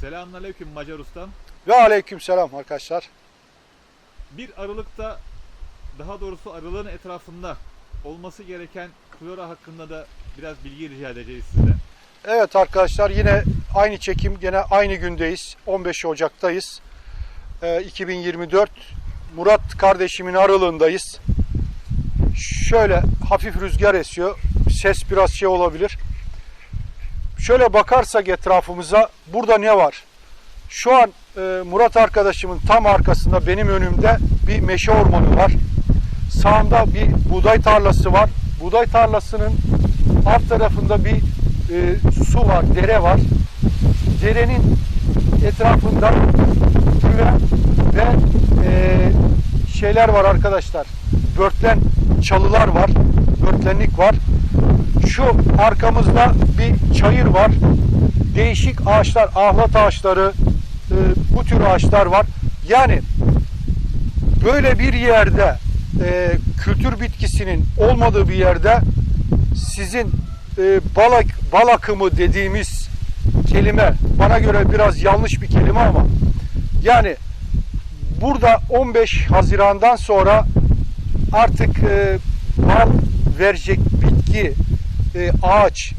Selamünaleyküm Macar Ustam. Ve aleyküm selam arkadaşlar. Bir Aralık'ta daha doğrusu aralığın etrafında olması gereken flora hakkında da biraz bilgi rica edeceğiz sizden. Evet arkadaşlar yine aynı çekim gene aynı gündeyiz. 15 Ocak'tayız. Ee, 2024 Murat kardeşimin aralığındayız. Şöyle hafif rüzgar esiyor. Ses biraz şey olabilir. Şöyle bakarsak etrafımıza burada ne var? Şu an e, Murat arkadaşımın tam arkasında benim önümde bir meşe ormanı var. Sağında bir buğday tarlası var. Buğday tarlasının alt tarafında bir e, su var, dere var. Derenin etrafında güven ve e, şeyler var arkadaşlar. Börtlen çalılar var. Börtlenlik var. Şu arkamızda bir çayır var. Değişik ağaçlar, ahlat ağaçları, e, bu tür ağaçlar var. Yani böyle bir yerde e, kültür bitkisinin olmadığı bir yerde sizin e, balak bal akımı dediğimiz kelime bana göre biraz yanlış bir kelime ama yani burada 15 Haziran'dan sonra artık e, bal verecek bitki, e, ağaç,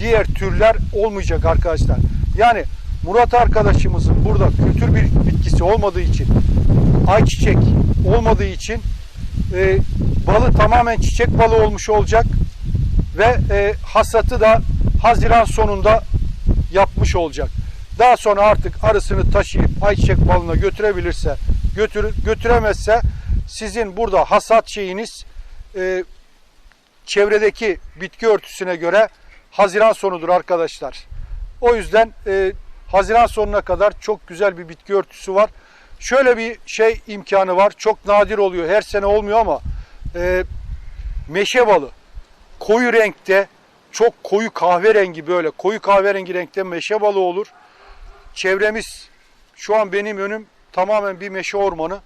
diğer türler olmayacak arkadaşlar. Yani Murat arkadaşımızın burada kültür bir bitkisi olmadığı için, ayçiçek olmadığı için e, balı tamamen çiçek balı olmuş olacak ve e, hasatı da Haziran sonunda yapmış olacak. Daha sonra artık arısını taşıyıp ayçiçek balına götürebilirse, götür, götüremezse sizin burada hasat şeyiniz e, çevredeki bitki örtüsüne göre Haziran sonudur arkadaşlar. O yüzden e, Haziran sonuna kadar çok güzel bir bitki örtüsü var. Şöyle bir şey imkanı var. Çok nadir oluyor. Her sene olmuyor ama e, meşe balı koyu renkte çok koyu kahverengi böyle koyu kahverengi renkte meşe balı olur. Çevremiz şu an benim önüm tamamen bir meşe ormanı.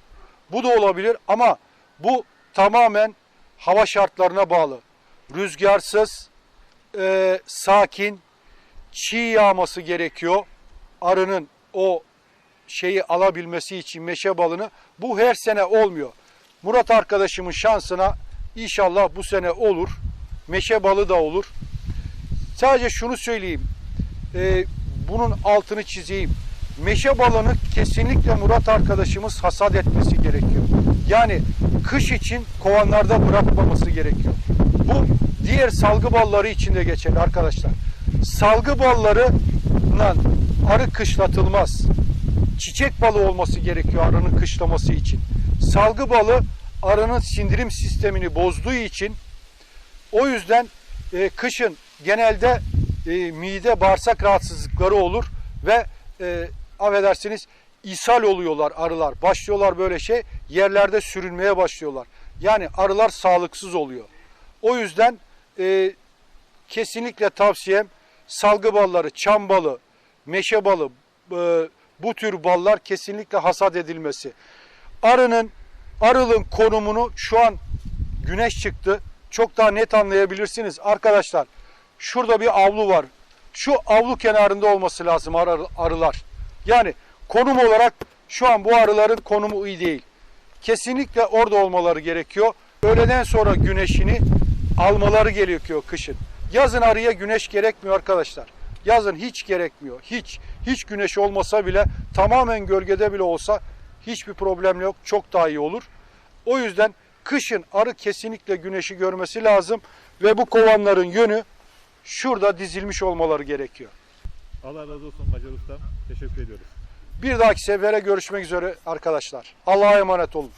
Bu da olabilir ama bu tamamen hava şartlarına bağlı. Rüzgarsız, e, sakin, çiğ yağması gerekiyor. Arının o şeyi alabilmesi için meşe balını. Bu her sene olmuyor. Murat arkadaşımın şansına inşallah bu sene olur. Meşe balı da olur. Sadece şunu söyleyeyim. e, bunun altını çizeyim. Meşe balını kesinlikle Murat arkadaşımız hasat etmesi gerekiyor. Yani kış için kovanlarda bırakmaması gerekiyor. Bu diğer salgı balları için de geçerli arkadaşlar. Salgı ballarından arı kışlatılmaz. Çiçek balı olması gerekiyor arının kışlaması için. Salgı balı arının sindirim sistemini bozduğu için o yüzden e, kışın genelde e, mide bağırsak rahatsızlıkları olur ve e, affedersiniz ishal oluyorlar arılar. Başlıyorlar böyle şey yerlerde sürünmeye başlıyorlar. Yani arılar sağlıksız oluyor. O yüzden e, kesinlikle tavsiyem salgı balları, çam balı, meşe balı e, bu tür ballar kesinlikle hasat edilmesi. Arının arılın konumunu şu an güneş çıktı. Çok daha net anlayabilirsiniz. Arkadaşlar şurada bir avlu var. Şu avlu kenarında olması lazım arı- arılar. Yani konum olarak şu an bu arıların konumu iyi değil. Kesinlikle orada olmaları gerekiyor. Öğleden sonra güneşini almaları gerekiyor kışın. Yazın arıya güneş gerekmiyor arkadaşlar. Yazın hiç gerekmiyor. Hiç hiç güneş olmasa bile tamamen gölgede bile olsa hiçbir problem yok. Çok daha iyi olur. O yüzden kışın arı kesinlikle güneşi görmesi lazım ve bu kovanların yönü şurada dizilmiş olmaları gerekiyor. Allah razı olsun Macar Ustam. Teşekkür ediyoruz. Bir dahaki sefere görüşmek üzere arkadaşlar. Allah'a emanet olun.